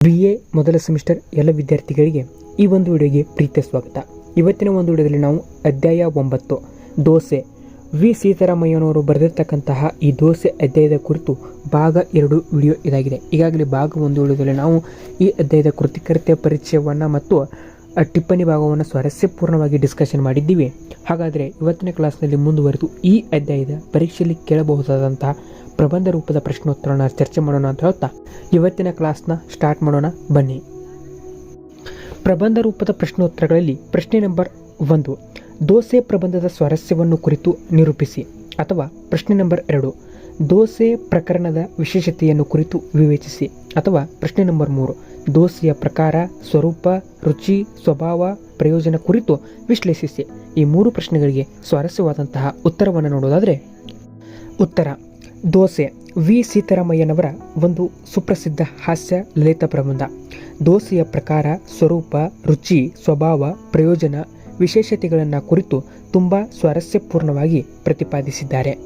B A ಮೊದಲ semester ಎಲ್ಲ ವಿದ್ಯಾರ್ಥಿಗಳಿಗೆ ಈ ಒಂದು ವಿಡಿಯೋಗೆ ಪ್ರೀತಿಯ ಸ್ವಾಗತ. ಇವತ್ತಿನ ಒಂದು ವಿಡಿಯೋದಲ್ಲಿ ನಾವು ಅಧ್ಯಾಯ ಒಂಬತ್ತು, ದೋಸೆ. ವಿ. ಸೀತಾರಾಮಯ್ಯನವರು ಬರೆದಿರ್ತಕ್ಕಂತಹ ಈ ದೋಸೆ ಅಧ್ಯಾಯದ ಕುರಿತು ಭಾಗ ಎರಡು ವಿಡಿಯೋ ಇದಾಗಿದೆ. ಈಗಾಗಲೇ ಭಾಗ ಒಂದು ವಿಡಿಯೋದಲ್ಲಿ ನಾವು ಈ ಅಧ್ಯಾಯದ ಕೃತಿಕರ್ತೆಯ ಪರಿಚಯವನ್ನು ಮತ್ತು ಟಿಪ್ಪಣಿ ಭಾಗವನ್ನು ಸ್ವಾರಸ್ಯಪೂರ್ಣವಾಗಿ ಡಿಸ್ಕಷನ್ ಮಾಡಿದ್ದೀವಿ. ಹಾಗಾದರೆ ಇವತ್ತಿನ ಕ್ಲಾಸ್ನಲ್ಲಿ ಮುಂದುವರೆದು ಈ ಅಧ್ಯಾಯದ ಪರೀಕ್ಷೆಯಲ್ಲಿ ಕೇಳಬಹುದಾದಂತಹ ಪ್ರಬಂಧ ರೂಪದ ಪ್ರಶ್ನೋತ್ತರನ ಚರ್ಚೆ ಮಾಡೋಣ ಅಂತ ಹೇಳ್ತಾ, ಇವತ್ತಿನ ಕ್ಲಾಸ್ನ ಸ್ಟಾರ್ಟ್ ಮಾಡೋಣ, ಬನ್ನಿ. ಪ್ರಬಂಧ ರೂಪದ ಪ್ರಶ್ನೋತ್ತರಗಳಲ್ಲಿ ಪ್ರಶ್ನೆ ನಂಬರ್ ಒಂದು, ದೋಸೆ ಪ್ರಬಂಧದ ಸ್ವಾರಸ್ಯವನ್ನು ಕುರಿತು ನಿರೂಪಿಸಿ, ಅಥವಾ ಪ್ರಶ್ನೆ ನಂಬರ್ ಎರಡು, ದೋಸೆ ಪ್ರಕರಣದ ವಿಶೇಷತೆಯನ್ನು ಕುರಿತು ವಿವೇಚಿಸಿ, ಅಥವಾ ಪ್ರಶ್ನೆ ನಂಬರ್ ಮೂರು, ದೋಸೆಯ ಪ್ರಕಾರ, ಸ್ವರೂಪ, ರುಚಿ, ಸ್ವಭಾವ, ಪ್ರಯೋಜನ ಕುರಿತು ವಿಶ್ಲೇಷಿಸಿ. ಈ ಮೂರು ಪ್ರಶ್ನೆಗಳಿಗೆ ಸ್ವಾರಸ್ಯವಾದಂತಹ ಉತ್ತರವನ್ನು ನೋಡೋದಾದರೆ, ಉತ್ತರ. ದೋಸೆ ವಿ. ಸೀತಾರಾಮಯ್ಯನವರ ಒಂದು ಸುಪ್ರಸಿದ್ಧ ಹಾಸ್ಯ ಲಲಿತ ಪ್ರಬಂಧ. ದೋಸೆಯ ಪ್ರಕಾರ ಸ್ವರೂಪ, ರುಚಿ, ಸ್ವಭಾವ, ಪ್ರಯೋಜನ, ವಿಶೇಷತೆಗಳನ್ನು ಕುರಿತು ತುಂಬ ಸ್ವಾರಸ್ಯಪೂರ್ಣವಾಗಿ ಪ್ರತಿಪಾದಿಸಿದ್ದಾರೆ.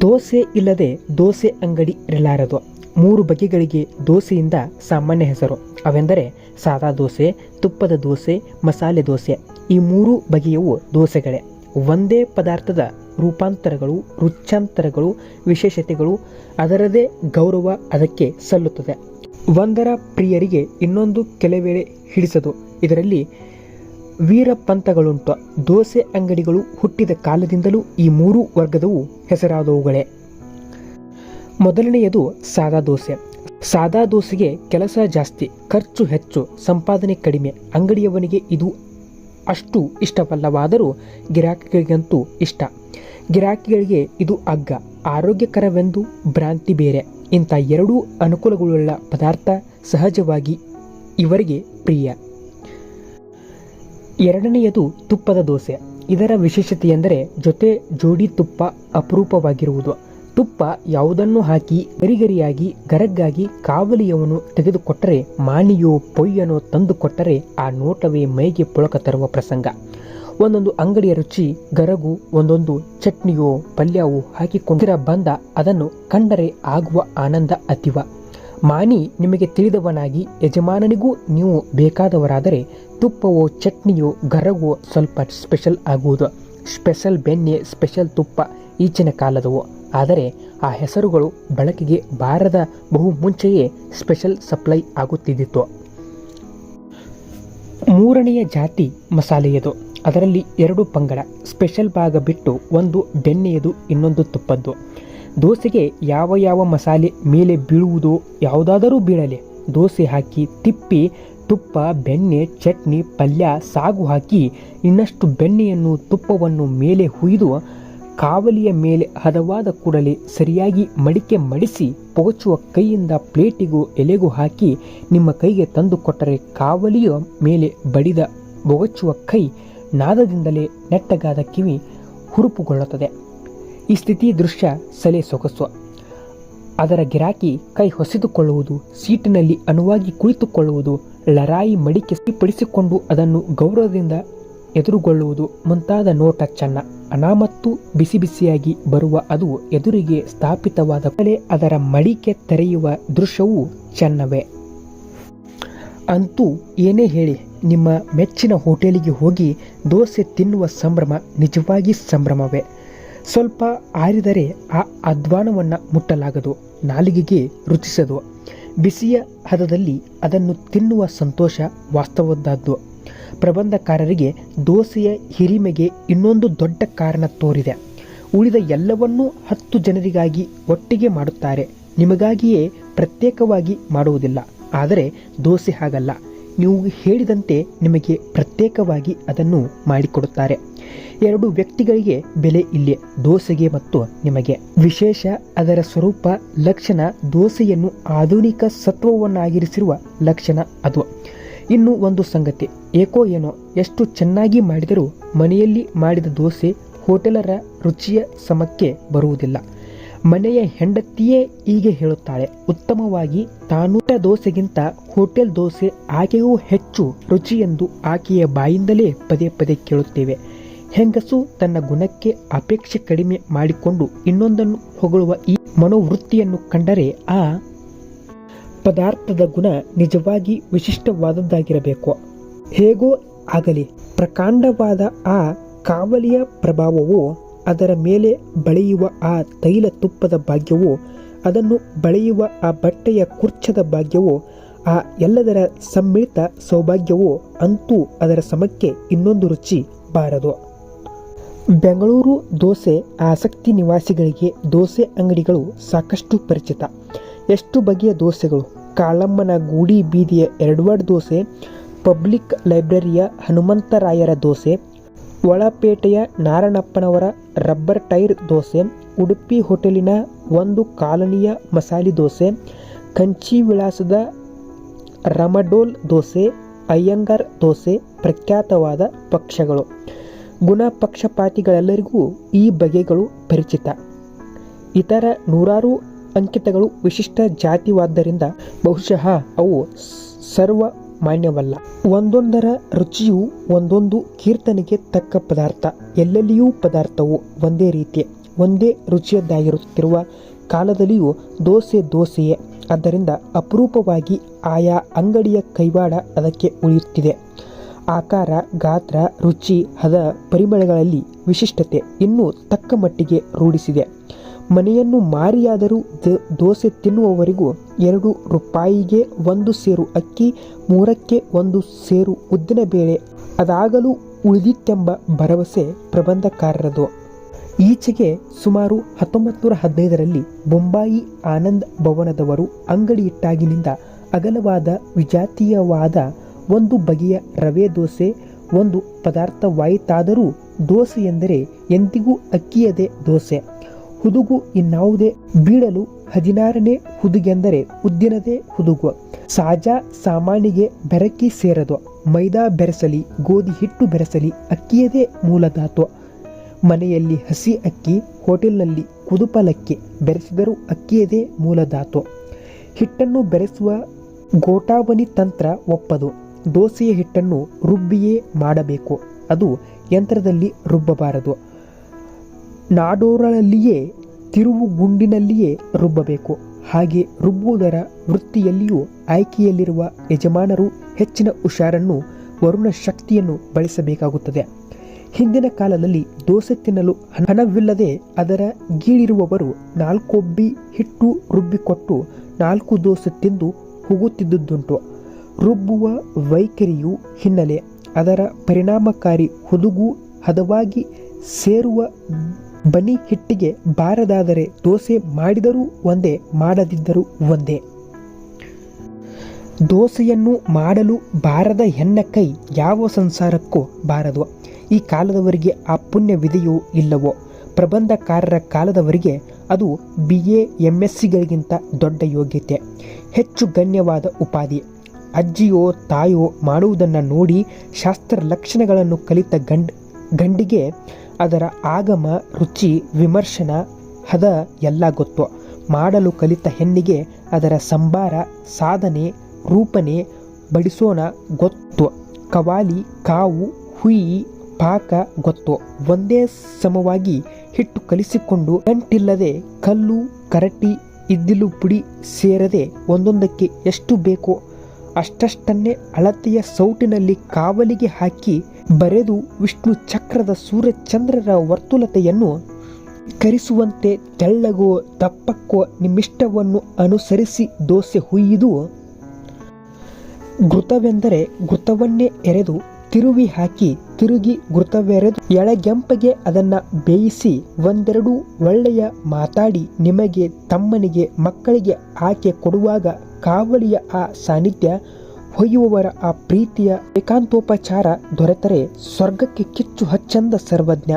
ದೋಸೆ ಇಲ್ಲದೆ ದೋಸೆ ಅಂಗಡಿ ಇರಲಾರದು. ಮೂರು ಬಗೆಗಳಿಗೆ ದೋಸೆಯಿಂದ ಸಾಮಾನ್ಯ ಹೆಸರು. ಅವೆಂದರೆ ಸಾದಾ ದೋಸೆ, ತುಪ್ಪದ ದೋಸೆ, ಮಸಾಲೆ ದೋಸೆ. ಈ ಮೂರು ಬಗೆಯವು ದೋಸೆಗಳೇ. ಒಂದೇ ಪದಾರ್ಥದ ರೂಪಾಂತರಗಳು ರುಚ್ಚಾಂತರಗಳು ವಿಶೇಷತೆಗಳು, ಅದರದೇ ಗೌರವ ಅದಕ್ಕೆ ಸಲ್ಲುತ್ತದೆ. ಒಂದರ ಪ್ರಿಯರಿಗೆ ಇನ್ನೊಂದು ಕೆಲವೇಳೆ ಹಿಡಿಸದು. ಇದರಲ್ಲಿ ವೀರಪಂಥಗಳುಂಟು. ದೋಸೆ ಅಂಗಡಿಗಳು ಹುಟ್ಟಿದ ಕಾಲದಿಂದಲೂ ಈ ಮೂರು ವರ್ಗದವು ಹೆಸರಾದವುಗಳೇ. ಮೊದಲನೆಯದು ಸಾದಾ ದೋಸೆ. ಸಾದಾ ದೋಸೆಗೆ ಕೆಲಸ ಜಾಸ್ತಿ, ಖರ್ಚು ಹೆಚ್ಚು, ಸಂಪಾದನೆ ಕಡಿಮೆ. ಅಂಗಡಿಯವನಿಗೆ ಇದು ಅಷ್ಟು ಇಷ್ಟವಲ್ಲವಾದರೂ ಗಿರಾಕಿಗಳಿಗಂತೂ ಇಷ್ಟ. ಗಿರಾಕಿಗಳಿಗೆ ಇದು ಅಗ್ಗ ಆರೋಗ್ಯಕರವೆಂದು ಭ್ರಾಂತಿ ಬೇರೆ. ಇಂಥ ಎರಡೂ ಅನುಕೂಲಗಳುಳ್ಳ ಪದಾರ್ಥ ಸಹಜವಾಗಿ ಇವರಿಗೆ ಪ್ರಿಯ. ಎರಡನೆಯದು ತುಪ್ಪದ ದೋಸೆ. ಇದರ ವಿಶೇಷತೆ ಎಂದರೆ ಜೊತೆ ಜೋಡಿ ತುಪ್ಪ ಅಪರೂಪವಾಗಿರುವುದು. ತುಪ್ಪ ಯಾವುದನ್ನು ಹಾಕಿ ಗರಿಗರಿಯಾಗಿ ಗರಗ್ಗಾಗಿ ಕಾವಲಿಯವನು ತೆಗೆದುಕೊಟ್ಟರೆ ಮಾಣಿಯೋ ಪೊಯ್ಯನೋ ತಂದುಕೊಟ್ಟರೆ ಆ ನೋಟವೇ ಮೈಗೆ ಪುಳಕ ತರುವ ಪ್ರಸಂಗ. ಒಂದೊಂದು ಅಂಗಡಿಯ ರುಚಿ, ಗರಗು, ಒಂದೊಂದು ಚಟ್ನಿಯೋ ಪಲ್ಯವೋ ಹಾಕಿಕೊಂಡಿರ ಬಂದ ಅದನ್ನು ಕಂಡರೆ ಆಗುವ ಆನಂದ ಅತಿವ. ಮಾನಿ ನಿಮಗೆ ತಿಳಿದವನಾಗಿ ಯಜಮಾನನಿಗೂ ನೀವು ಬೇಕಾದವರಾದರೆ ತುಪ್ಪವೋ ಚಟ್ನಿಯೋ ಗರಗೋ ಸ್ವಲ್ಪ ಸ್ಪೆಷಲ್ ಆಗುವುದು. ಸ್ಪೆಷಲ್ ಬೆಣ್ಣೆ, ಸ್ಪೆಷಲ್ ತುಪ್ಪ ಈಚಿನ ಕಾಲದವು. ಆದರೆ ಆ ಹೆಸರುಗಳು ಬಳಕೆಗೆ ಬಾರದ ಬಹು ಮುಂಚೆಯೇ ಸ್ಪೆಷಲ್ ಸಪ್ಲೈ ಆಗುತ್ತಿದ್ದಿತ್ತು. ಮೂರನೆಯ ಜಾತಿ ಮಸಾಲೆಯದು. ಅದರಲ್ಲಿ ಎರಡು ಪಂಗಡ, ಸ್ಪೆಷಲ್ ಭಾಗ ಬಿಟ್ಟು ಒಂದು ಬೆಣ್ಣೆಯದು, ಇನ್ನೊಂದು ತುಪ್ಪದ್ದು. ದೋಸೆಗೆ ಯಾವ ಯಾವ ಮಸಾಲೆ ಮೇಲೆ ಬೀಳುವುದೋ ಯಾವುದಾದರೂ ಬೀಳಲಿ. ದೋಸೆ ಹಾಕಿ ತಿಪ್ಪಿ, ತುಪ್ಪ, ಬೆಣ್ಣೆ, ಚಟ್ನಿ, ಪಲ್ಯ, ಸಾಗು ಹಾಕಿ ಇನ್ನಷ್ಟು ಬೆಣ್ಣೆಯನ್ನು ತುಪ್ಪವನ್ನು ಮೇಲೆ ಹುಯ್ದು ಕಾವಲಿಯ ಮೇಲೆ ಹದವಾದ ಕೂಡಲೇ ಸರಿಯಾಗಿ ಮಡಿಕೆ ಮಡಿಸಿ ಪೋಚುವ ಕೈಯಿಂದ ಪ್ಲೇಟಿಗೂ ಎಲೆಗೂ ಹಾಕಿ ನಿಮ್ಮ ಕೈಗೆ ತಂದು ಕೊಟ್ಟರೆ ಕಾವಲಿಯ ಮೇಲೆ ಬಡಿದ ಬೊಗಚುವ ಕೈ ನಾದದಿಂದಲೇ ನೆಟ್ಟಗಾದ ಕಿವಿ ಹುರುಪುಗೊಳ್ಳುತ್ತದೆ. ಈ ಸ್ಥಿತಿ ದೃಶ್ಯ ಸಲೆ ಸೊಗಸು. ಅದರ ಗಿರಾಕಿ ಕೈ ಹೊಸಿದುಕೊಳ್ಳುವುದು, ಸೀಟಿನಲ್ಲಿ ಅನುವಾಗಿ ಕುಳಿತುಕೊಳ್ಳುವುದು, ಲರಾಯಿ ಮಡಿಕೆ ಸಿಪಡಿಸಿಕೊಂಡು ಅದನ್ನು ಗೌರವದಿಂದ ಎದುರುಗೊಳ್ಳುವುದು ಮುಂತಾದ ನೋಟ ಚೆನ್ನ ಅನಾಮತ್ತು ಬಿಸಿ ಬಿಸಿಯಾಗಿ ಬರುವ ಅದು ಎದುರಿಗೆ ಸ್ಥಾಪಿತವಾದ ಮೇಲೆ ಅದರ ಮಡಿಕೆ ತೆರೆಯುವ ದೃಶ್ಯವೂ ಚೆನ್ನವೇ. ಅಂತೂ ಏನೇ ಹೇಳಿ, ನಿಮ್ಮ ಮೆಚ್ಚಿನ ಹೋಟೆಲಿಗೆ ಹೋಗಿ ದೋಸೆ ತಿನ್ನುವ ಸಂಭ್ರಮ ನಿಜವಾಗಿ ಸಂಭ್ರಮವೇ. ಸ್ವಲ್ಪ ಆರಿದರೆ ಆ ಅಧ್ವಾನವನ್ನು ಮುಟ್ಟಲಾಗದು, ನಾಲಿಗೆಗೆ ರುಚಿಸದು. ಬಿಸಿಯ ಹದದಲ್ಲಿ ಅದನ್ನು ತಿನ್ನುವ ಸಂತೋಷ ವಾಸ್ತವದ್ದಾದ್ದು. ಪ್ರಬಂಧಕಾರರಿಗೆ ದೋಸೆಯ ಹಿರಿಮೆಗೆ ಇನ್ನೊಂದು ದೊಡ್ಡ ಕಾರಣ ತೋರಿದೆ. ಉಳಿದ ಎಲ್ಲವನ್ನೂ ಹತ್ತು ಜನರಿಗಾಗಿ ಒಟ್ಟಿಗೆ ಮಾಡುತ್ತಾರೆ. ನಿಮಗಾಗಿಯೇ ಪ್ರತ್ಯೇಕವಾಗಿ ಮಾಡುವುದಿಲ್ಲ. ಆದರೆ ದೋಸೆ ಹಾಗಲ್ಲ. ನೀವು ಹೇಳಿದಂತೆ ನಿಮಗೆ ಪ್ರತ್ಯೇಕವಾಗಿ ಅದನ್ನು ಮಾಡಿಕೊಡುತ್ತಾರೆ. ಎರಡು ವ್ಯಕ್ತಿಗಳಿಗೆ ಬೆಲೆ ಇಲ್ಲಿ, ದೋಸೆಗೆ ಮತ್ತು ನಿಮಗೆ. ವಿಶೇಷ ಅದರ ಸ್ವರೂಪ ಲಕ್ಷಣ ದೋಸೆಯನ್ನು ಆಧುನಿಕ ಸತ್ವವನ್ನಾಗಿರಿಸಿರುವ ಲಕ್ಷಣ ಅದು. ಇನ್ನು ಒಂದು ಸಂಗತಿ. ಏಕೋ ಏನೋ ಎಷ್ಟು ಚೆನ್ನಾಗಿ ಮಾಡಿದರೂ ಮನೆಯಲ್ಲಿ ಮಾಡಿದ ದೋಸೆ ಹೋಟೆಲರ ರುಚಿಯ ಸಮಕ್ಕೆ ಬರುವುದಿಲ್ಲ. ಮನೆಯ ಹೆಂಡತಿಯೇ ಹೀಗೆ ಹೇಳುತ್ತಾಳೆ. ಉತ್ತಮವಾಗಿ ತಾನೂಟ ದೋಸೆಗಿಂತ ಹೋಟೆಲ್ ದೋಸೆ ಆಕೆಯೂ ಹೆಚ್ಚು ರುಚಿ ಎಂದು ಆಕೆಯ ಬಾಯಿಂದಲೇ ಪದೇ ಪದೇ ಕೇಳುತ್ತೇವೆ. ಹೆಂಗಸು ತನ್ನ ಗುಣಕ್ಕೆ ಅಪೇಕ್ಷೆ ಕಡಿಮೆ ಮಾಡಿಕೊಂಡು ಇನ್ನೊಂದನ್ನು ಹೊಗಳುವ ಈ ಮನೋವೃತ್ತಿಯನ್ನು ಕಂಡರೆ ಆ ಪದಾರ್ಥದ ಗುಣ ನಿಜವಾಗಿ ವಿಶಿಷ್ಟವಾದದ್ದಾಗಿರಬೇಕು. ಹೇಗೋ ಆಗಲಿ, ಪ್ರಕಾಂಡವಾದ ಆ ಕಾವಲಿಯ ಪ್ರಭಾವವು ಅದರ ಮೇಲೆ ಬಳೆಯುವ ಆ ತೈಲ ತುಪ್ಪದ ಭಾಗ್ಯವು, ಅದನ್ನು ಬಳೆಯುವ ಆ ಬಟ್ಟೆಯ ಕುರ್ಚದ ಭಾಗ್ಯವು, ಆ ಎಲ್ಲದರ ಸಮ್ಮಿಳಿತ ಸೌಭಾಗ್ಯವು ಅಂತೂ ಅದರ ಸಮಕ್ಕೆ ಇನ್ನೊಂದು ರುಚಿ ಬಾರದು. ಬೆಂಗಳೂರು ದೋಸೆ ಆಸಕ್ತಿ ನಿವಾಸಿಗಳಿಗೆ ದೋಸೆ ಅಂಗಡಿಗಳು ಸಾಕಷ್ಟು ಪರಿಚಿತ. ಎಷ್ಟು ಬಗೆಯ ದೋಸೆಗಳು? ಕಾಳಮ್ಮನ ಗೂಡಿ ಬೀದಿಯ ಎಡ್ವರ್ಡ್ ದೋಸೆ, ಪಬ್ಲಿಕ್ ಲೈಬ್ರರಿಯ ಹನುಮಂತರಾಯರ ದೋಸೆ, ಒಳಪೇಟೆಯ ನಾರಣಪ್ಪನವರ ರಬ್ಬರ್ ಟೈರ್ ದೋಸೆ, ಉಡುಪಿ ಹೋಟೆಲಿನ ಒಂದು ಕಾಲನಿಯ ಮಸಾಲೆ ದೋಸೆ, ಕಂಚಿ ವಿಳಾಸದ ರಮಡೋಲ್ ದೋಸೆ, ಅಯ್ಯಂಗಾರ್ ದೋಸೆ ಪ್ರಖ್ಯಾತವಾದ ಪಕ್ಷಗಳು. ಗುಣ ಪಕ್ಷಪಾತಿಗಳೆಲ್ಲರಿಗೂ ಈ ಬಗೆಗಳು ಪರಿಚಿತ. ಇತರ ನೂರಾರು ಅಂಕಿತಗಳು ವಿಶಿಷ್ಟ ಜಾತಿವಾದ್ದರಿಂದ ಬಹುಶಃ ಅವು ಸರ್ವ ಮಾನ್ಯವಲ್ಲ ಒಂದೊಂದರ ರುಚಿಯು ಒಂದೊಂದು ಕೀರ್ತನೆಗೆ ತಕ್ಕ ಪದಾರ್ಥ. ಎಲ್ಲೆಲ್ಲಿಯೂ ಪದಾರ್ಥವು ಒಂದೇ ರೀತಿ, ಒಂದೇ ರುಚಿಯದ್ದಾಗಿರುತ್ತಿರುವ ಕಾಲದಲ್ಲಿಯೂ ದೋಸೆ ದೋಸೆಯೇ. ಆದ್ದರಿಂದ ಅಪರೂಪವಾಗಿ ಆಯಾ ಅಂಗಡಿಯ ಕೈವಾಡ ಅದಕ್ಕೆ ಉಳಿಯುತ್ತಿದೆ. ಆಕಾರ, ಗಾತ್ರ, ರುಚಿ, ಹದ, ಪರಿಮಳಗಳಲ್ಲಿ ವಿಶಿಷ್ಟತೆ ಇನ್ನೂ ತಕ್ಕ ಮಟ್ಟಿಗೆ ರೂಢಿಸಿದೆ. ಮನೆಯನ್ನು ಮಾರಿಯಾದರೂ ದೋಸೆ ತಿನ್ನುವವರಿಗೂ ಎರಡು ರೂಪಾಯಿಗೆ ಒಂದು ಸೇರು ಅಕ್ಕಿ, ಮೂರಕ್ಕೆ ಒಂದು ಸೇರು ಉದ್ದಿನಬೇಳೆ ಅದಾಗಲೂ ಉಳಿದಿತ್ತೆಂಬ ಭರವಸೆ ಪ್ರಬಂಧಕಾರರದು. ಈಚೆಗೆ ಸುಮಾರು ಹತ್ತೊಂಬತ್ತು ನೂರ ಹದಿನೈದರಲ್ಲಿ ಬೊಂಬಾಯಿ ಆನಂದ್ ಭವನದವರು ಅಂಗಡಿಯಿಟ್ಟಾಗಿನಿಂದ ಅಗಲವಾದ ವಿಜಾತೀಯವಾದ ಒಂದು ಬಗೆಯ ರವೆ ದೋಸೆ, ಒಂದು ಪದಾರ್ಥವಾಯಿತಾದರೂ ದೋಸೆ ಎಂದರೆ ಎಂದಿಗೂ ಅಕ್ಕಿಯದೇ ದೋಸೆ. ಹುದುಗು ಇನ್ನಾವುದೇ ಬೀಳಲು ಹದಿನಾರನೇ ಹುದುಗೆಂದರೆ ಉದ್ದಿನದೇ ಹುದುಗು ಸಾಜಾ ಸಾಮಾನಿಗೆ ಬೆರಕಿ ಸೇರದು, ಮೈದಾ ಬೆರೆಸಲಿ, ಗೋಧಿ ಹಿಟ್ಟು ಬೆರೆಸಲಿ, ಅಕ್ಕಿಯದೇ ಮೂಲಧಾತು ಮನೆಯಲ್ಲಿ ಹಸಿ ಅಕ್ಕಿ, ಹೋಟೆಲ್ನಲ್ಲಿ ಕುದುಪಲಕ್ಕಿ ಬೆರೆಸಿದರೂ ಅಕ್ಕಿಯದೇ ಮೂಲಧಾತು ಹಿಟ್ಟನ್ನು ಬೆರೆಸುವ ಗೋಟಾವನಿ ತಂತ್ರ ಒಪ್ಪದು. ದೋಸೆಯ ಹಿಟ್ಟನ್ನು ರುಬ್ಬಿಯೇ ಮಾಡಬೇಕು. ಅದು ಯಂತ್ರದಲ್ಲಿ ರುಬ್ಬಬಾರದು. ನಾಡೋರಳಲ್ಲಿಯೇ ತಿರುವು ಗುಂಡಿನಲ್ಲಿಯೇ ರುಬ್ಬಬೇಕು. ಹಾಗೆ ರುಬ್ಬುವುದರ ವೃತ್ತಿಯಲ್ಲಿಯೂ ಆಯ್ಕೆಯಲ್ಲಿರುವ ಯಜಮಾನರು ಹೆಚ್ಚಿನ ಹುಷಾರನ್ನು, ವರುಣ ಶಕ್ತಿಯನ್ನು ಬಳಸಬೇಕಾಗುತ್ತದೆ. ಹಿಂದಿನ ಕಾಲದಲ್ಲಿ ದೋಸೆ ತಿನ್ನಲು ಹಣವಿಲ್ಲದೆ ಅದರ ಗೀಳಿರುವವರು ನಾಲ್ಕೊಬ್ಬಿ ಹಿಟ್ಟು ರುಬ್ಬಿಕೊಟ್ಟು ನಾಲ್ಕು ದೋಸೆ ತಿಂದು ಹೋಗುತ್ತಿದ್ದುದುಂಟು ರುಬ್ಬುವ ವೈಖರಿಯು ಹಿನ್ನೆಲೆ. ಅದರ ಪರಿಣಾಮಕಾರಿ ಹುದುಗು ಹದವಾಗಿ ಸೇರುವ ಬನಿ ಹಿಟ್ಟಿಗೆ ಬಾರದಾದರೆ ದೋಸೆ ಮಾಡಿದರೂ ಒಂದೇ, ಮಾಡದಿದ್ದರೂ ಒಂದೇ. ದೋಸೆಯನ್ನು ಮಾಡಲು ಬಾರದ ಹೆಣ್ಣ ಕೈ ಯಾವ ಸಂಸಾರಕ್ಕೂ ಬಾರದು. ಈ ಕಾಲದವರಿಗೆ ಆ ಪುಣ್ಯವಿದೆಯೋ ಇಲ್ಲವೋ? ಪ್ರಬಂಧಕಾರರ ಕಾಲದವರಿಗೆ ಅದು ಬಿ ಎ ಎಂ ಸಿಗಳಿಗಿಂತ ದೊಡ್ಡ ಯೋಗ್ಯತೆ. ಹೆಚ್ಚು ಗಣ್ಯವಾದ ಉಪಾಧಿ. ಅಜ್ಜಿಯೋ ತಾಯೋ ಮಾಡುವುದನ್ನು ನೋಡಿ ಶಾಸ್ತ್ರ ಲಕ್ಷಣಗಳನ್ನು ಕಲಿತ ಗಂಡ್, ಗಂಡಿಗೆ ಅದರ ಆಗಮ, ರುಚಿ, ವಿಮರ್ಶನ, ಹದ ಎಲ್ಲ ಗೊತ್ತು. ಮಾಡಲು ಕಲಿತ ಹೆಣ್ಣಿಗೆ ಅದರ ಸಂಭಾರ ಸಾಧನೆ, ರೂಪನೆ, ಬಡಿಸೋಣ ಗೊತ್ತು. ಕವಾಲಿ, ಕಾವು, ಹುಯಿ, ಪಾಕ ಗೊತ್ತು. ಒಂದೇ ಸಮವಾಗಿ ಹಿಟ್ಟು ಕಲಿಸಿಕೊಂಡು ಗಂಟಿಲ್ಲದೆ ಕಲ್ಲು, ಕರಟಿ, ಇದ್ದಿಲು ಪುಡಿ ಸೇರದೆ ಒಂದೊಂದಕ್ಕೆ ಎಷ್ಟು ಬೇಕೋ ಅಷ್ಟಷ್ಟನ್ನೇ ಅಳತೆಯ ಸೌಟಿನಲ್ಲಿ ಕಾವಲಿಗೆ ಹಾಕಿ ಬರೆದು ವಿಷ್ಣು ಚಕ್ರದ ಸೂರ್ಯಚಂದ್ರರ ವರ್ತುಲತೆಯನ್ನು ಕರಿಸುವಂತೆ ತೆಳ್ಳಗೋ ದಪ್ಪಕ್ಕೋ ನಿಮ್ಮಿಷ್ಟವನ್ನು ಅನುಸರಿಸಿ ದೋಸೆ ಹುಯ್ಯಿದು ಘೃತವೆಂದರೆ ಘೃತವನ್ನೇ ಎರೆದು ತಿರುವಿ ಹಾಕಿ ತಿರುಗಿ ಘೃತವೆರೆದು ಎಳಗೆಂಪಗೆ ಅದನ್ನ ಬೇಯಿಸಿ ಒಂದೆರಡು ಒಳ್ಳೆಯ ಮಾತಾಡಿ ನಿಮಗೆ ತಮ್ಮನಿಗೆ ಮಕ್ಕಳಿಗೆ ಆಕೆ ಕೊಡುವಾಗ ಕಾವಲಿಯ ಆ ಸಾನ್ನಿಧ್ಯ ಹೊಯ್ಯುವವರ ಆ ಪ್ರೀತಿಯ ಏಕಾಂತೋಪಚಾರ ದೊರೆತರೆ ಸ್ವರ್ಗಕ್ಕೆ ಕಿಚ್ಚು ಹಚ್ಚಂದ ಸರ್ವಜ್ಞ.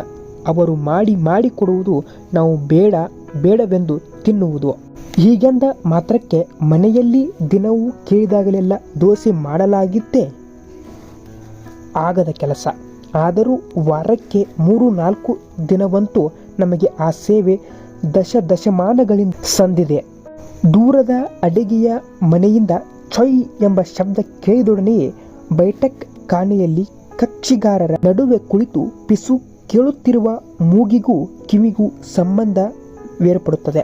ಅವರು ಮಾಡಿ ಮಾಡಿಕೊಡುವುದು ನಾವು ಬೇಡ, ಬೇಡವೆಂದು ತಿನ್ನುವುದು. ಹೀಗೆಂದ ಮಾತ್ರಕ್ಕೆ ಮನೆಯಲ್ಲಿ ದಿನವೂ ಕೇಳಿದಾಗಲೆಲ್ಲ ದೋಸೆ ಮಾಡಲಾಗಿತ್ತೇ? ಆಗದ ಕೆಲಸ. ಆದರೂ ವಾರಕ್ಕೆ ಮೂರು ನಾಲ್ಕು ದಿನವಂತೂ ನಮಗೆ ಆ ಸೇವೆ ದಶ ದಶಮಾನಗಳಿಂದ ಸಂದಿದೆ. ದೂರದ ಅಡಿಗೆಯ ಮನೆಯಿಂದ ಚೊಯ್ ಎಂಬ ಶಬ್ದ ಕೇಳಿದೊಡನೆಯೇ ಬೈಟಕ್ ಕಾಣೆಯಲ್ಲಿ ಕಕ್ಷಿಗಾರರ ನಡುವೆ ಕುಳಿತು ಪಿಸು ಕೇಳುತ್ತಿರುವ ಮೂಗಿಗೂ ಕಿವಿಗೂ ಸಂಬಂಧ ಬೇರ್ಪಡುತ್ತದೆ.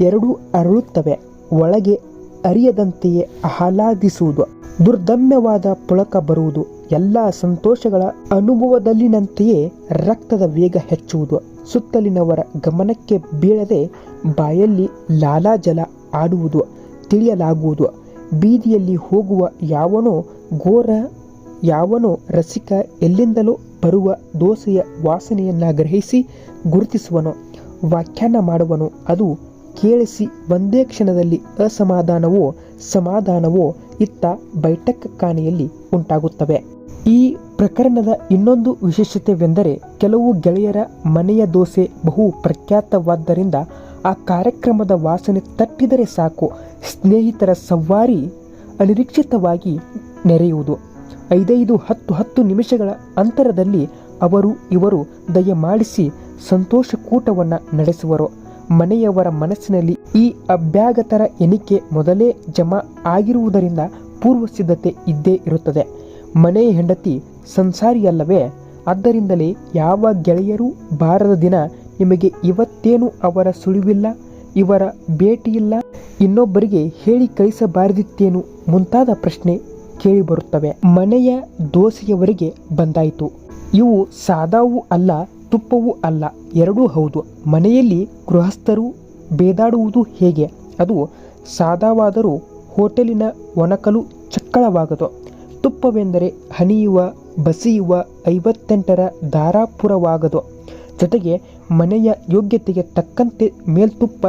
ಎರಡೂ ಅರಳುತ್ತವೆ. ಒಳಗೆ ಅರಿಯದಂತೆಯೇ ಆಹ್ಲಾದಿಸುವುದು. ದುರ್ದಮ್ಯವಾದ ಪುಳಕ ಬರುವುದು. ಎಲ್ಲ ಸಂತೋಷಗಳ ಅನುಭವದಲ್ಲಿನಂತೆಯೇ ರಕ್ತದ ವೇಗ ಹೆಚ್ಚುವುದು. ಸುತ್ತಲಿನವರ ಗಮನಕ್ಕೆ ಬೀಳದೆ ಬಾಯಲ್ಲಿ ಲಾಲಾಜಲ ಆಡುವುದು, ತಿಳಿಯಲಾಗುವುದು. ಬೀದಿಯಲ್ಲಿ ಹೋಗುವ ಯಾವನೋ ಘೋರ, ಯಾವನೋ ರಸಿಕ ಎಲ್ಲಿಂದಲೋ ಬರುವ ದೋಸೆಯ ವಾಸನೆಯನ್ನ ಗ್ರಹಿಸಿ ಗುರುತಿಸುವನು, ವ್ಯಾಖ್ಯಾನ ಮಾಡುವನು. ಅದು ಕೇಳಿಸಿ ಒಂದೇ ಕ್ಷಣದಲ್ಲಿ ಅಸಮಾಧಾನವೋ, ಸಮಾಧಾನವೋ ಇತ್ತ ಬೈಠಕ್ ಕಾಣೆಯಲ್ಲಿ ಉಂಟಾಗುತ್ತವೆ. ಈ ಪ್ರಕರಣದ ಇನ್ನೊಂದು ವಿಶೇಷತೆವೆಂದರೆ ಕೆಲವು ಗೆಳೆಯರ ಮನೆಯ ದೋಸೆ ಬಹು ಪ್ರಖ್ಯಾತವಾದ್ದರಿಂದ ಆ ಕಾರ್ಯಕ್ರಮದ ವಾಸನೆ ತಟ್ಟಿದರೆ ಸಾಕು. ಸ್ನೇಹಿತರ ಸವಾರಿ ಅನಿರೀಕ್ಷಿತವಾಗಿ ನೆರೆಯುವುದು. ಐದೈದು ಹತ್ತು ಹತ್ತು ನಿಮಿಷಗಳ ಅಂತರದಲ್ಲಿ ಅವರು ಇವರು ದಯಮಾಡಿಸಿ ಸಂತೋಷ ಕೂಟವನ್ನು ನಡೆಸುವರು. ಮನೆಯವರ ಮನಸ್ಸಿನಲ್ಲಿ ಈ ಅಭ್ಯಾಗತರ ಎಣಿಕೆ ಮೊದಲೇ ಜಮಾ ಆಗಿರುವುದರಿಂದ ಪೂರ್ವ ಸಿದ್ಧತೆ ಇದ್ದೇ ಇರುತ್ತದೆ. ಮನೆಯ ಹೆಂಡತಿ ಸಂಸಾರಿಯಲ್ಲವೇ? ಆದ್ದರಿಂದಲೇ ಯಾವ ಗೆಳೆಯರೂ ಬಾರದ ದಿನ ನಿಮಗೆ ಇವತ್ತೇನು ಅವರ ಸುಳಿವಿಲ್ಲ, ಇವರ ಭೇಟಿಯಿಲ್ಲ. ಇನ್ನೊಬ್ಬರಿಗೆ ಹೇಳಿ ಕಳಿಸಬಾರದಿತ್ತೇನು? ಮುಂತಾದ ಪ್ರಶ್ನೆ ಕೇಳಿಬರುತ್ತವೆ. ಮನೆಯ ದೋಸೆಯವರಿಗೆ ಬಂದಾಯಿತು. ಇವು ಸಾದಾವೂ ಅಲ್ಲ, ತುಪ್ಪವೂ ಅಲ್ಲ, ಎರಡೂ ಹೌದು. ಮನೆಯಲ್ಲಿ ಗೃಹಸ್ಥರು ಬೇದಾಡುವುದು ಹೇಗೆ? ಅದು ಸಾದಾವಾದರೂ ಹೋಟೆಲಿನ ಒಣಕಲು ಚಕ್ಕಳವಾಗದು. ತುಪ್ಪವೆಂದರೆ ಹನಿಯುವ, ಬಸಿಯುವ ಐವತ್ತೆಂಟರ ಧಾರಾಪುರವಾಗದು. ಜೊತೆಗೆ ಮನೆಯ ಯೋಗ್ಯತೆಗೆ ತಕ್ಕಂತೆ ಮೇಲ್ತುಪ್ಪ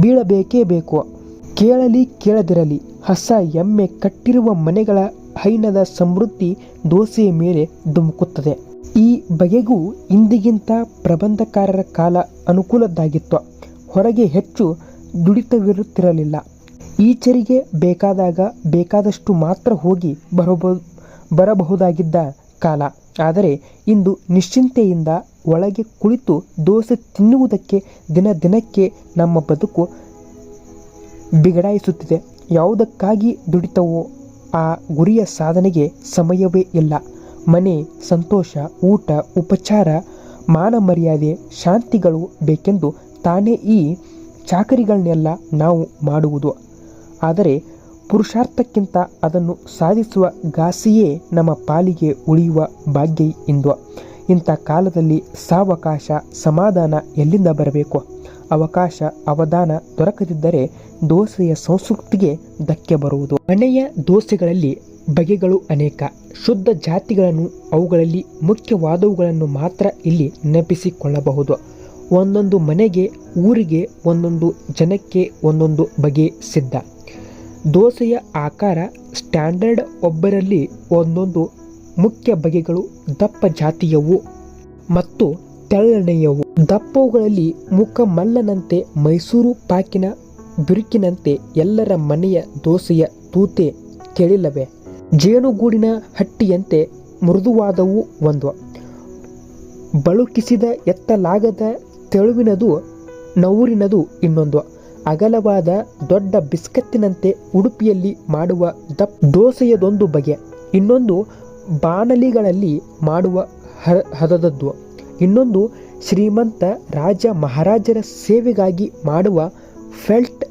ಬೀಳಬೇಕೇ ಬೇಕು. ಕೇಳಲಿ ಕೇಳದಿರಲಿ, ಹಸ ಎಮ್ಮೆ ಕಟ್ಟಿರುವ ಮನೆಗಳ ಹೈನದ ಸಮೃದ್ಧಿ ದೋಸೆಯ ಮೇಲೆ ಧುಮುಕುತ್ತದೆ. ಈ ಬಗೆಗೂ ಇಂದಿಗಿಂತ ಪ್ರಬಂಧಕಾರರ ಕಾಲ ಅನುಕೂಲದ್ದಾಗಿತ್ತು. ಹೊರಗೆ ಹೆಚ್ಚು ದುಡಿತವಿರುತ್ತಿರಲಿಲ್ಲ. ಈಚರಿಗೆ ಬೇಕಾದಾಗ ಬೇಕಾದಷ್ಟು ಮಾತ್ರ ಹೋಗಿ ಬರಬಹುದು, ಬರಬಹುದಾಗಿದ್ದ ಕಾಲ. ಆದರೆ ಇಂದು ನಿಶ್ಚಿಂತೆಯಿಂದ ಒಳಗೆ ಕುಳಿತು ದೋಸೆ ತಿನ್ನುವುದಕ್ಕೆ ದಿನ ದಿನಕ್ಕೆ ನಮ್ಮ ಬದುಕು ಬಿಗಡಾಯಿಸುತ್ತಿದೆ. ಯಾವುದಕ್ಕಾಗಿ ದುಡಿತವೋ ಆ ಗುರಿಯ ಸಾಧನೆಗೆ ಸಮಯವೇ ಇಲ್ಲ. ಮನೆ, ಸಂತೋಷ, ಊಟ, ಉಪಚಾರ, ಮಾನ ಮರ್ಯಾದೆ, ಶಾಂತಿಗಳು ಬೇಕೆಂದು ತಾನೇ ಈ ಚಾಕರಿಗಳನ್ನೆಲ್ಲ ನಾವು ಮಾಡುವುದು. ಆದರೆ ಪುರುಷಾರ್ಥಕ್ಕಿಂತ ಅದನ್ನು ಸಾಧಿಸುವ ಗಾಸಿಯೇ ನಮ್ಮ ಪಾಲಿಗೆ ಉಳಿಯುವ ಭಾಗ್ಯ ಇಂದು ಇಂಥ ಕಾಲದಲ್ಲಿ ಸಾವಕಾಶ, ಸಮಾಧಾನ ಎಲ್ಲಿಂದ ಬರಬೇಕು? ಅವಕಾಶ, ಅವಧಾನ ದೊರಕದಿದ್ದರೆ ದೋಸೆಯ ಸಂಸ್ಕೃತಿಗೆ ಧಕ್ಕೆ ಬರುವುದು. ಮನೆಯ ದೋಸೆಗಳಲ್ಲಿ ಬಗೆಗಳು ಅನೇಕ. ಶುದ್ಧ ಜಾತಿಗಳನ್ನು, ಅವುಗಳಲ್ಲಿ ಮುಖ್ಯವಾದವುಗಳನ್ನು ಮಾತ್ರ ಇಲ್ಲಿ ನೆನಪಿಸಿಕೊಳ್ಳಬಹುದು. ಒಂದೊಂದು ಮನೆಗೆ, ಊರಿಗೆ ಒಂದೊಂದು ಜನಕ್ಕೆ ಒಂದೊಂದು ಬಗೆ ಸಿದ್ಧ. ದೋಸೆಯ ಆಕಾರ ಸ್ಟ್ಯಾಂಡರ್ಡ್ ಒಬ್ಬರಲ್ಲಿ ಒಂದೊಂದು ಮುಖ್ಯ ಬಗೆಗಳು ದಪ್ಪ ಜಾತಿಯವು ಮತ್ತು ತೆಳ್ಳನೆಯವು ದಪ್ಪವುಗಳಲ್ಲಿ ಮುಖ ಮಲ್ಲನಂತೆ ಮೈಸೂರು ಪಾಕಿನ ಬಿರುಕಿನಂತೆ ಎಲ್ಲರ ಮನೆಯ ದೋಸೆಯ ತೂತೆ ಕೇಳಿಲ್ಲವೇ. ಜೇನುಗೂಡಿನ ಹಟ್ಟಿಯಂತೆ ಮೃದುವಾದವು ಒಂದು. ಬಳುಕಿಸಿದ ಎತ್ತಲಾಗದ ತೆಳುವಿನದು ನೌರಿನದು ಇನ್ನೊಂದು. ಅಗಲವಾದ ದೊಡ್ಡ ಬಿಸ್ಕತ್ತಿನಂತೆ ಉಡುಪಿಯಲ್ಲಿ ಮಾಡುವ ದಪ್ ದೋಸೆಯದೊಂದು ಬಗೆ. ಇನ್ನೊಂದು ಬಾಣಲಿಗಳಲ್ಲಿ ಮಾಡುವ ಹ ಹದದದ್ದು ಇನ್ನೊಂದು ಶ್ರೀಮಂತ ರಾಜ ಮಹಾರಾಜರ ಸೇವೆಗಾಗಿ ಮಾಡುವ ಫೆಲ್ಟ್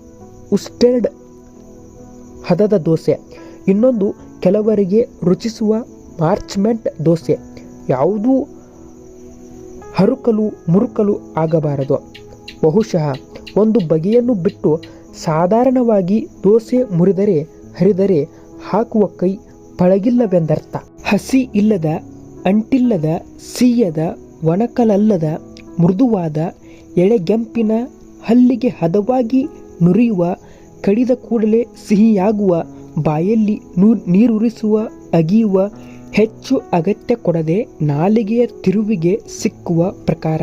ಉಸ್ಟೆರ್ಡ್ ಹದದ ದೋಸೆ. ಇನ್ನೊಂದು ಕೆಲವರಿಗೆ ರುಚಿಸುವ ಮಾರ್ಚ್ಮೆಂಟ್ ದೋಸೆ. ಯಾವುದೂ ಹರುಕಲು ಮುರುಕಲು ಆಗಬಾರದು. ಬಹುಶಃ ಒಂದು ಬಗೆಯನ್ನು ಬಿಟ್ಟು ಸಾಧಾರಣವಾಗಿ ದೋಸೆ ಮುರಿದರೆ, ಹರಿದರೆ ಹಾಕುವ ಕೈ ಪಳಗಿಲ್ಲವೆಂದರ್ಥ. ಹಸಿ ಇಲ್ಲದ, ಅಂಟಿಲ್ಲದ, ಸೀಯದ, ಒಣಕಲಲ್ಲದ, ಮೃದುವಾದ, ಎಳೆಗೆಂಪಿನ ಹಲ್ಲಿಗೆ ಹದವಾಗಿ ನುರಿಯುವ, ಕಡಿದ ಕೂಡಲೇ ಸಿಹಿಯಾಗುವ, ಬಾಯಲ್ಲಿ ನೀರುರಿಸುವ, ಅಗಿಯುವ, ಹೆಚ್ಚು ಅಗತ್ಯ ಕೊಡದೆ ನಾಲಿಗೆಯ ತಿರುವಿಗೆ ಸಿಕ್ಕುವ ಪ್ರಕಾರ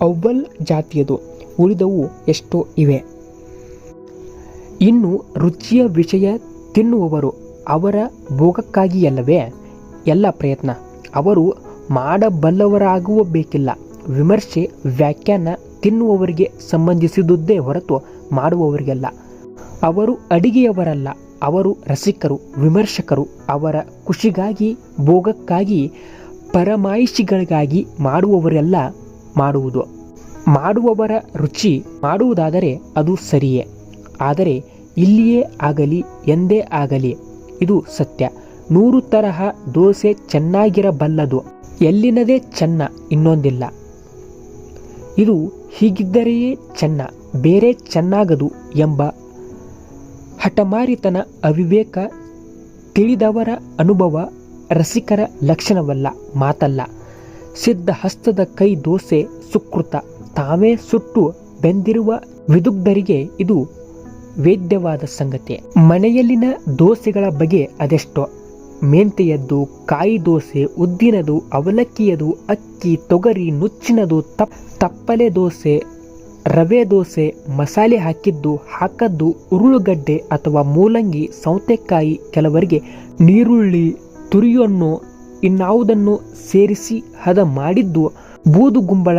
ಅವ್ವಲ್ ಜಾತಿಯದು. ಉಳಿದವು ಎಷ್ಟೋ ಇವೆ. ಇನ್ನು ರುಚಿಯ ವಿಷಯ ತಿನ್ನುವವರು ಅವರ ಭೋಗಕ್ಕಾಗಿಯಲ್ಲವೇ? ಎಲ್ಲ ಪ್ರಯತ್ನ. ಅವರು ಮಾಡಬಲ್ಲವರಾಗುವ ಬೇಕಿಲ್ಲ ವಿಮರ್ಶೆ, ವ್ಯಾಖ್ಯಾನ ತಿನ್ನುವವರಿಗೆ ಸಂಬಂಧಿಸಿದುದೇ ಹೊರತು ಮಾಡುವವರಿಗೆಲ್ಲ. ಅವರು ಅಡಿಗೆಯವರಲ್ಲ, ಅವರು ರಸಿಕರು, ವಿಮರ್ಶಕರು, ಅವರ ಖುಷಿಗಾಗಿ, ಭೋಗಕ್ಕಾಗಿ, ಪರಮಾಯಿಷಿಗಳಿಗಾಗಿ ಮಾಡುವವರೆಲ್ಲ ಮಾಡುವುದು. ಮಾಡುವವರ ರುಚಿ ಮಾಡುವುದಾದರೆ ಅದು ಸರಿಯೇ. ಆದರೆ ಇಲ್ಲಿಯೇ ಆಗಲಿ, ಎಂದೇ ಆಗಲಿ, ಇದು ಸತ್ಯ. ನೂರು ತರಹ ದೋಸೆ ಚೆನ್ನಾಗಿರಬಲ್ಲದು. ಎಲ್ಲಿನದೇ ಚೆನ್ನ, ಇನ್ನೊಂದಿಲ್ಲ. ಇದು ಹೀಗಿದ್ದರೆಯೇ ಚೆನ್ನ, ಬೇರೆ ಚೆನ್ನಾಗದು ಎಂಬ ಹಠಮಾರಿತನ ಅವಿವೇಕ ತಿಳಿದವರ ಅನುಭವ ರಸಿಕರ ಲಕ್ಷಣವಲ್ಲ, ಮಾತಲ್ಲ. ಸಿದ್ಧ ಹಸ್ತದ ಕೈ ದೋಸೆ ಸುಕೃತ, ತಾವೇ ಸುಟ್ಟು ಬೆಂದಿರುವ ವಿದುಗ್ಧರಿಗೆ ಇದು ವೇದ್ಯವಾದ ಸಂಗತಿ. ಮನೆಯಲ್ಲಿನ ದೋಸೆಗಳ ಬಗೆ ಅದೆಷ್ಟೋ. ಮೆಂತೆಯದ್ದು ಕಾಯಿ ದೋಸೆ ಉದ್ದಿನದು, ಅವಲಕ್ಕಿಯದು, ಅಕ್ಕಿ, ತೊಗರಿ, ನುಚ್ಚಿನದು, ತಪ್, ತಪ್ಪಲೆ ದೋಸೆ, ರವೆ ದೋಸೆ, ಮಸಾಲೆ ಹಾಕಿದ್ದು, ಹಾಕದ್ದು, ಉರುಳುಗಡ್ಡೆ ಅಥವಾ ಮೂಲಂಗಿ, ಸೌತೆಕಾಯಿ, ಕೆಲವರಿಗೆ ನೀರುಳ್ಳಿ, ತುರಿಯನ್ನು, ಇನ್ನಾವುದನ್ನು ಸೇರಿಸಿ ಹದ ಮಾಡಿದ್ದು ಬೂದುಗುಂಬಳ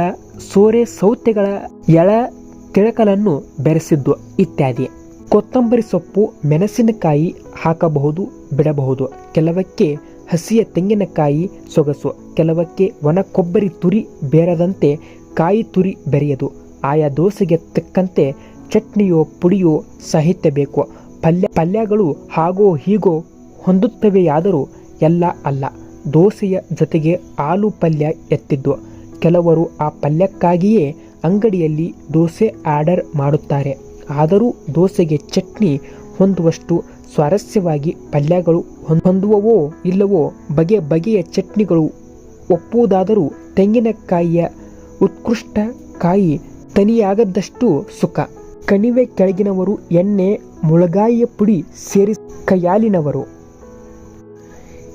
ಸೋರೆ, ಸೌತೆಗಳ ಎಳ ತಿಳಕಲನ್ನು ಬೆರೆಸಿದ್ದು ಇತ್ಯಾದಿ. ಕೊತ್ತಂಬರಿ ಸೊಪ್ಪು, ಮೆಣಸಿನಕಾಯಿ ಹಾಕಬಹುದು. ಬಿಡಬಹುದು. ಕೆಲವಕ್ಕೆ ಹಸಿಯ ತೆಂಗಿನಕಾಯಿ ಸೊಗಸು, ಕೆಲವಕ್ಕೆ ಒಣ ಕೊಬ್ಬರಿ ತುರಿ ಬೇರದಂತೆ ಕಾಯಿ ತುರಿ ಬೆರೆಯದು. ಆಯಾ ದೋಸೆಗೆ ತಕ್ಕಂತೆ ಚಟ್ನಿಯೋ ಪುಡಿಯೋ ಸಾಹಿತ್ಯ ಬೇಕು. ಪಲ್ಯ, ಪಲ್ಯಗಳು ಹಾಗೋ ಹೀಗೋ ಹೊಂದುತ್ತವೆಯಾದರೂ ಎಲ್ಲ ಅಲ್ಲ. ದೋಸೆಯ ಜೊತೆಗೆ ಆಲೂ ಪಲ್ಯ ಎತ್ತಿದ್ದು. ಕೆಲವರು ಆ ಪಲ್ಯಕ್ಕಾಗಿಯೇ ಅಂಗಡಿಯಲ್ಲಿ ದೋಸೆ ಆರ್ಡರ್ ಮಾಡುತ್ತಾರೆ. ಆದರೂ ದೋಸೆಗೆ ಚಟ್ನಿ ಹೊಂದುವಷ್ಟು ಸ್ವಾರಸ್ಯವಾಗಿ ಪಲ್ಯಗಳು ಹೊಂದುವವೋ ಇಲ್ಲವೋ ಬಗೆ ಬಗೆಯ ಚಟ್ನಿಗಳು ಒಪ್ಪುವುದಾದರೂ ತೆಂಗಿನಕಾಯಿಯ ಉತ್ಕೃಷ್ಟ ಕಾಯಿ ತನಿಯಾಗದಷ್ಟು ಸುಖ. ಕಣಿವೆ ಕೆಳಗಿನವರು ಎಣ್ಣೆ, ಮುಳಗಾಯಿಯ ಪುಡಿ ಸೇರಿ ಕೈಯಾಲಿನವರು.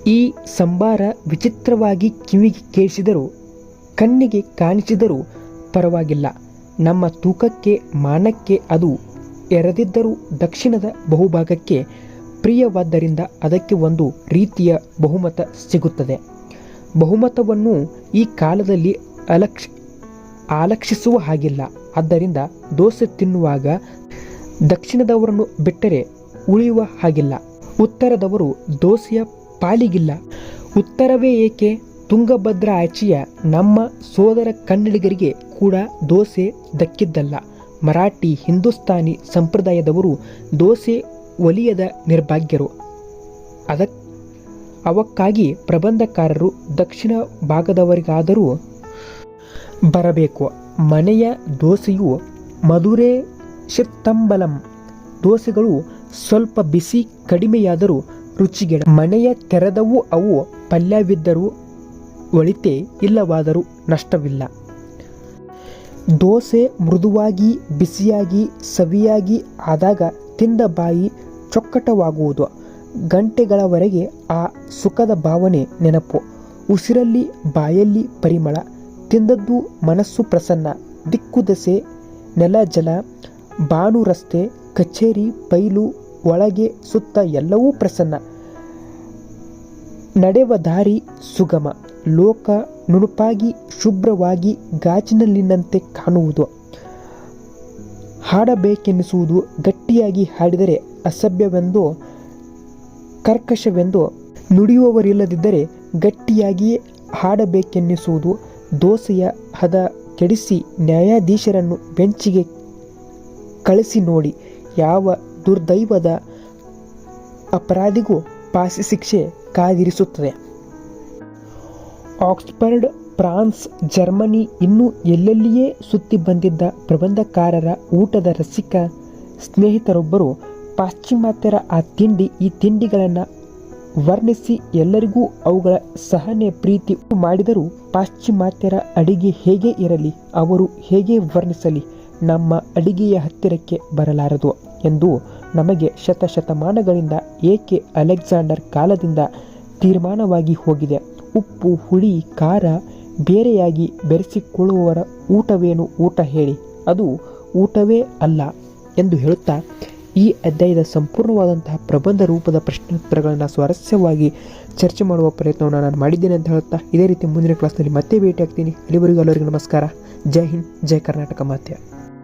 ಈ ಸಂಬಾರ ವಿಚಿತ್ರವಾಗಿ ಕಿವಿಗೆ ಕೇಳಿಸಿದರೂ, ಕಣ್ಣಿಗೆ ಕಾಣಿಸಿದರೂ ಪರವಾಗಿಲ್ಲ. ನಮ್ಮ ತೂಕಕ್ಕೆ, ಮಾನಕ್ಕೆ ಅದು ಎರೆದಿದ್ದರೂ ದಕ್ಷಿಣದ ಬಹುಭಾಗಕ್ಕೆ ಪ್ರಿಯವಾದ್ದರಿಂದ ಅದಕ್ಕೆ ಒಂದು ರೀತಿಯ ಬಹುಮತ ಸಿಗುತ್ತದೆ. ಬಹುಮತವನ್ನು ಈ ಕಾಲದಲ್ಲಿ ಅಲಕ್ಷ, ಆಲಕ್ಷಿಸುವ ಹಾಗಿಲ್ಲ. ಆದ್ದರಿಂದ ದೋಸೆ ತಿನ್ನುವಾಗ ದಕ್ಷಿಣದವರನ್ನು ಬಿಟ್ಟರೆ ಉಳಿಯುವ ಹಾಗಿಲ್ಲ. ಉತ್ತರದವರು ದೋಸೆಯ ಪಾಲಿಗಿಲ್ಲ. ಉತ್ತರವೇ ಏಕೆ? ತುಂಗಭದ್ರಾ ಆಚೆಯ ನಮ್ಮ ಸೋದರ ಕನ್ನಡಿಗರಿಗೆ ಕೂಡ ದೋಸೆ ದಕ್ಕಿದ್ದಲ್ಲ. ಮರಾಠಿ, ಹಿಂದೂಸ್ತಾನಿ ಸಂಪ್ರದಾಯದವರು ದೋಸೆ ಒಲಿಯದ ನಿರ್ಭಾಗ್ಯರು. ಅದಕ್, ಅವಕ್ಕಾಗಿ ಪ್ರಬಂಧಕಾರರು ದಕ್ಷಿಣ ಭಾಗದವರಿಗಾದರೂ ಬರಬೇಕು. ಮನೆಯ ದೋಸೆಯು ಮಧುರೆ ಶಿರ್ತಂಬಲಂ. ದೋಸೆಗಳು ಸ್ವಲ್ಪ ಬಿಸಿ, ಕಡಿಮೆಯಾದರೂ ರುಚಿಗೆಡ. ಮನೆಯ ತೆರೆದವು ಅವು ಪಲ್ಯವಿದ್ದರೂ ಒಳಿತೆ ಇಲ್ಲವಾದರೂ ನಷ್ಟವಿಲ್ಲ. ದೋಸೆ ಮೃದುವಾಗಿ, ಬಿಸಿಯಾಗಿ, ಸವಿಯಾಗಿ ಆದಾಗ ತಿಂದ ಬಾಯಿ ಚೊಕ್ಕಟವಾಗುವುದು. ಗಂಟೆಗಳವರೆಗೆ ಆ ಸುಖದ ಭಾವನೆ ನೆನಪು. ಉಸಿರಲ್ಲಿ ಬಾಯಲ್ಲಿ ಪರಿಮಳ. ತಿಂದದ್ದು ಮನಸ್ಸು ಪ್ರಸನ್ನ. ದಿಕ್ಕು ದಸೆ, ನೆಲ ಜಲ. ಬಾನು ರಸ್ತೆ, ಕಚೇರಿ, ಪೈಲು, ಒಳಗೆ ಸುತ್ತ ಎಲ್ಲವೂ ಪ್ರಸನ್ನ. ನಡೆವ ದಾರಿ ಸುಗಮ. ಲೋಕ ನುಣುಪಾಗಿ, ಶುಭ್ರವಾಗಿ ಗಾಜಿನಲ್ಲಿನಂತೆ ಕಾಣುವುದು. ಹಾಡಬೇಕೆನಿಸುವುದು ಗಟ್ಟಿಯಾಗಿ ಹಾಡಿದರೆ ಅಸಭ್ಯವೆಂದೋ, ಕರ್ಕಶವೆಂದು ನುಡಿಯುವವರಿಲ್ಲದಿದ್ದರೆ ಗಟ್ಟಿಯಾಗಿಯೇ ಹಾಡಬೇಕೆನ್ನಿಸುವುದು ದೋಸೆಯ ಹದ ಕೆಡಿಸಿ ನ್ಯಾಯಾಧೀಶರನ್ನು ಬೆಂಚಿಗೆ ಕಳಿಸಿ ನೋಡಿ ಯಾವ ದುರ್ದೈವದ ಅಪರಾಧಿಗೂ ಪಾಸಿ ಶಿಕ್ಷೆ ಕಾದಿರಿಸುತ್ತದೆ. ಆಕ್ಸ್ಫರ್ಡ್, ಫ್ರಾನ್ಸ್, ಜರ್ಮನಿ ಇನ್ನೂ ಎಲ್ಲೆಲ್ಲಿಯೇ ಸುತ್ತಿ ಬಂದಿದ್ದ ಪ್ರಬಂಧಕಾರರ ಊಟದ ರಸಿಕ ಸ್ನೇಹಿತರೊಬ್ಬರು ಪಾಶ್ಚಿಮಾತ್ಯರ ಆ ತಿಂಡಿ, ಈ ತಿಂಡಿಗಳನ್ನು ವರ್ಣಿಸಿ ಎಲ್ಲರಿಗೂ ಅವುಗಳ ಸಹನೆ ಪ್ರೀತಿ ಮಾಡಿದರೂ ಪಾಶ್ಚಿಮಾತ್ಯರ ಅಡಿಗೆ ಹೇಗೆ ಇರಲಿ, ಅವರು ಹೇಗೆ ವರ್ಣಿಸಲಿ, ನಮ್ಮ ಅಡಿಗೆಯ ಹತ್ತಿರಕ್ಕೆ ಬರಲಾರದು ಎಂದು ನಮಗೆ ಶತಶತಮಾನಗಳಿಂದ ಏಕೆ ಅಲೆಕ್ಸಾಂಡರ್ ಕಾಲದಿಂದ ತೀರ್ಮಾನವಾಗಿ ಹೋಗಿದೆ. ಉಪ್ಪು, ಹುಳಿ, ಖಾರ ಬೇರೆಯಾಗಿ ಬೆರೆಸಿಕೊಳ್ಳುವವರ ಊಟವೇನು? ಊಟ ಹೇಳಿ. ಅದು ಊಟವೇ ಅಲ್ಲ ಎಂದು ಹೇಳುತ್ತಾ ಈ ಅಧ್ಯಾಯದ ಸಂಪೂರ್ಣವಾದಂತಹ ಪ್ರಬಂಧ ರೂಪದ ಪ್ರಶ್ನೋತ್ತರಗಳನ್ನು ಸ್ವಾರಸ್ಯವಾಗಿ ಚರ್ಚೆ ಮಾಡುವ ಪ್ರಯತ್ನವನ್ನು ನಾನು ಮಾಡಿದ್ದೇನೆ ಅಂತ ಹೇಳುತ್ತಾ, ಇದೇ ರೀತಿ ಮುಂದಿನ ಕ್ಲಾಸ್ನಲ್ಲಿ ಮತ್ತೆ ಭೇಟಿ ಆಗ್ತೀನಿ ಅಲ್ಲಿವರೆಗೂ ಎಲ್ಲರಿಗೂ ನಮಸ್ಕಾರ. ಜೈ ಹಿಂದ್, ಜೈ ಕರ್ನಾಟಕ ಮಾತೆ.